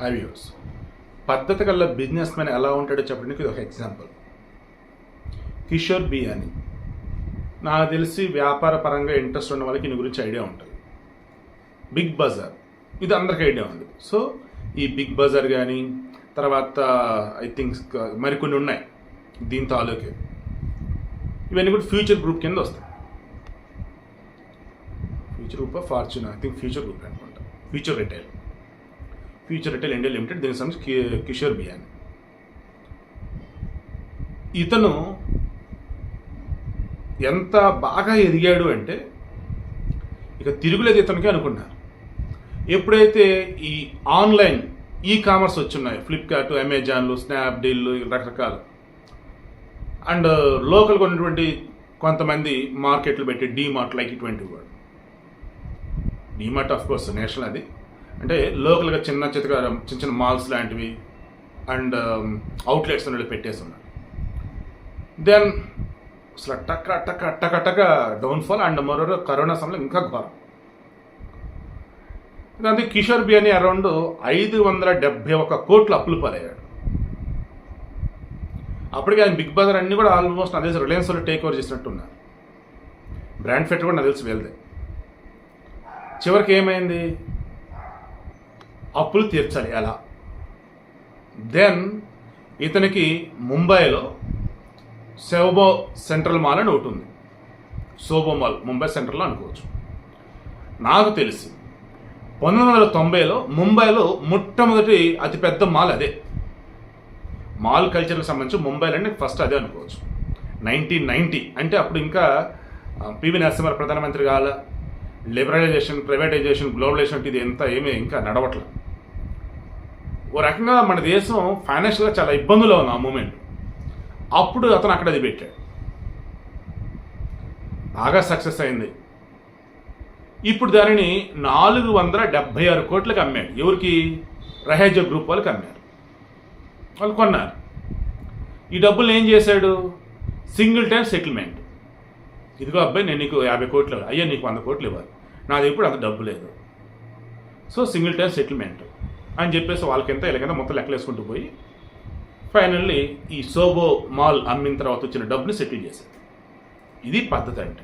High views పద్ధతి కల్లా business man ఎలా ఉంటాడో చెప్పడానికి ఇది ఒక ఎగ్జాంపుల్. కిషోర్ బి అని నాకు తెలిసి వ్యాపార పరంగా ఇంట్రెస్ట్ ఉన్న వాళ్ళకి దీని గురించి ఐడియా ఉంటుంది. Big Bazaar. ఇది అందరికి ఐడియా ఉంది. సో ఈ బిగ్ బజార్ కానీ తర్వాత ఐ థింక్ మరికొన్ని ఉన్నాయి. దీని తాలూకే. ఇవన్నీ కూడా ఫ్యూచర్ గ్రూప్ కింద వస్తాయి. Future Group Fortune? I think Future Group అనుకుంటా. Future Retail. Future Retail India Limited దీనికి సంబంధించి కి- కిషోర్ బియాని. ఇతను ఎంత బాగా ఎదిగాడు అంటే ఇక తిరుగులేదు ఇతనికి అనుకున్నారు. ఎప్పుడైతే ఈ ఆన్లైన్ ఈ కామర్స్ వచ్చున్నాయి ఫ్లిప్కార్ట్ అమెజాన్లు స్నాప్డీల్లు రకరకాలు అండ్ లోకల్గా ఉన్నటువంటి కొంతమంది మార్కెట్లు పెట్టి డీమార్ట్ లైక్ ఇటువంటివి కూడా. డీమార్ట్ ఆఫ్ కోర్స్ నేషనల్ అది. అంటే లోకల్గా చిన్న చిత్తగా చిన్న చిన్న మాల్స్ లాంటివి అండ్ um, అవుట్లెట్స్ అనేవి పెట్టేసి ఉన్నారు దెన్ అసలు టక్క టక్క టక్క టక్క డౌన్ఫాల్ అండ్ మరో కరోనా సమయంలో ఇంకా ఘోరం. దాంతో కిషోర్ బియాని అరౌండ్ ఐదు వందల డెబ్బై ఒక కోట్లు అప్పులు పాలయ్యాడు. అప్పటికి ఆయన బిగ్ బజార్ అన్నీ కూడా ఆల్మోస్ట్ నా తెలిసి రిలయన్స్ వాళ్ళు టేక్ ఓవర్ చేసినట్టు ఉన్నారు బ్రాండ్ ఫెట్ కూడా నాకు తెలిసి వెళ్దే చివరికి ఏమైంది? అప్పులు తీర్చాలి. ఎలా? దెన్ ఇతనికి ముంబైలో సెవబో సెంట్రల్ మాల్ అని ఒకటి ఉంది. సోబో మాల్ ముంబై సెంట్రల్ అనుకోవచ్చు. నాకు తెలిసి పంతొమ్మిది వందల తొంభైలో ముంబైలో మొట్టమొదటి అతిపెద్ద మాల్ అదే. మాల్ కల్చర్కి సంబంధించి ముంబైలోనే ఫస్ట్ అదే అనుకోవచ్చు. నైన్టీన్ నైంటీ అంటే అప్పుడు ఇంకా పివి నరసింహారావు ప్రధానమంత్రి కాల లిబరలైజేషన్ ప్రైవేటైజేషన్ గ్లోబలైజేషన్ ఇది ఎంత ఏమీ ఇంకా నడవట్లేదు. ఓ రకంగా మన దేశం ఫైనాన్షియల్గా చాలా ఇబ్బందులో ఉంది ఆ మూమెంట్ అప్పుడు అతను అక్కడ అది పెట్టాడు. బాగా సక్సెస్ అయింది. ఇప్పుడు దానిని నాలుగు వందల డెబ్భై ఆరు కోట్లకు అమ్మాడు. ఎవరికి? రహేజ గ్రూప్ వాళ్ళకి అమ్మారు వాళ్ళు కొన్నారు. ఈ డబ్బులు ఏం చేశాడు? సింగిల్ టైం సెటిల్మెంట్ ఇదిగో అబ్బాయి నేను నీకు యాభై కోట్లు అయ్యా నీకు వంద కోట్లు ఇవ్వాలి. నాది ఇప్పుడు అంత డబ్బు లేదు. సో సింగిల్ టైం సెటిల్మెంట్ అని చెప్పేసి వాళ్ళకింత ఇలాగంతా మొత్తం లెక్కలేసుకుంటూ పోయి ఫైనల్లీ ఈ సోబో మాల్ అమ్మిన తర్వాత వచ్చిన డబ్బుని సెటిల్ చేశారు. ఇది పద్ధతి అంటే.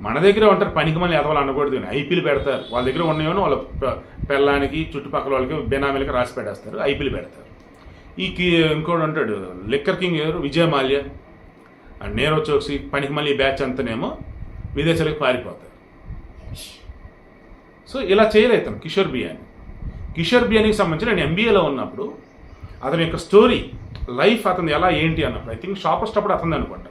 మన దగ్గర ఉంటారు పనికి మళ్ళీ ఎదవాలి అనకూడదు కానీ ఐపీలు పెడతారు. వాళ్ళ దగ్గర ఉన్నాయో వాళ్ళ పె- పెళ్ళానికి చుట్టుపక్కల వాళ్ళకి బెనామీలకి రాసి పెట్టేస్తారు ఐపీలు పెడతారు. ఈ ఇంకోటి ఉంటాడు లిక్కర్ కింగ్ ఎవరు? విజయ మాల్యా. అండ్ నేరో చోక్సి పనికి మళ్ళీ బ్యాచ్ అంతనేమో విదేశాలకు పారిపోతారు. సో ఇలా చేయలేదు కిషోర్ బియాని. కిషోర్ బియానికి సంబంధించి నేను ఎంబీఏలో ఉన్నప్పుడు అతని యొక్క స్టోరీ లైఫ్ అతను ఎలా ఏంటి అన్నప్పుడు ఐ థింక్ షాపర్స్ అప్పుడు అతను అనుకుంటా.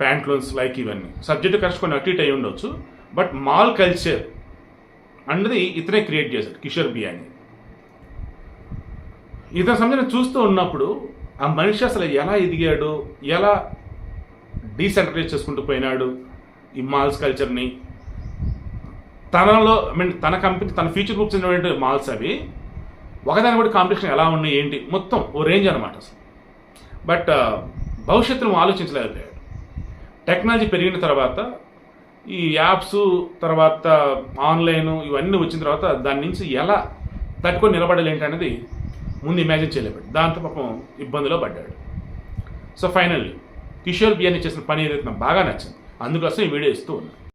ప్యాంట్లోన్స్ లైక్ ఇవన్నీ. సబ్జెక్ట్ కరెక్ట్ కొన్ని అటు ఇటు అయి ఉండొచ్చు. బట్ మాల్ కల్చర్ అన్నది ఇతనే క్రియేట్ చేశాడు కిషోర్ బియాని. ఇతని సంబంధించి చూస్తూ ఉన్నప్పుడు ఆ మనిషి అసలు ఎలా ఎదిగాడు ఎలా డీసెంట్రలైజ్ చేసుకుంటూ పోయినాడు ఈ మాల్స్ కల్చర్ని తనలో ఐ మీన్ తన కంపెనీ తన ఫ్యూచర్ గ్రూప్స్ ఉన్నటువంటి మాల్స్ అవి ఒకదాని కూడా కాంపిటీషన్ ఎలా ఉన్నాయి ఏంటి మొత్తం ఓ రేంజ్ అనమాట అసలు. బట్ uh, భవిష్యత్తును ఆలోచించలేకపోయాడు. టెక్నాలజీ పెరిగిన తర్వాత ఈ యాప్స్ తర్వాత ఆన్లైన్ ఇవన్నీ వచ్చిన తర్వాత దాని నుంచి ఎలా తట్టుకొని నిలబడాలి అనేది ముందు ఇమాజిన్ చేయలేబడి దాంతో పాపం ఇబ్బందిలో పడ్డాడు. సో ఫైనల్లీ కిషోర్ బియాని చేసిన పని ఏదైతే నాకు బాగా నచ్చింది అందుకోసం ఈ వీడియో ఇస్తూ ఉన్నాను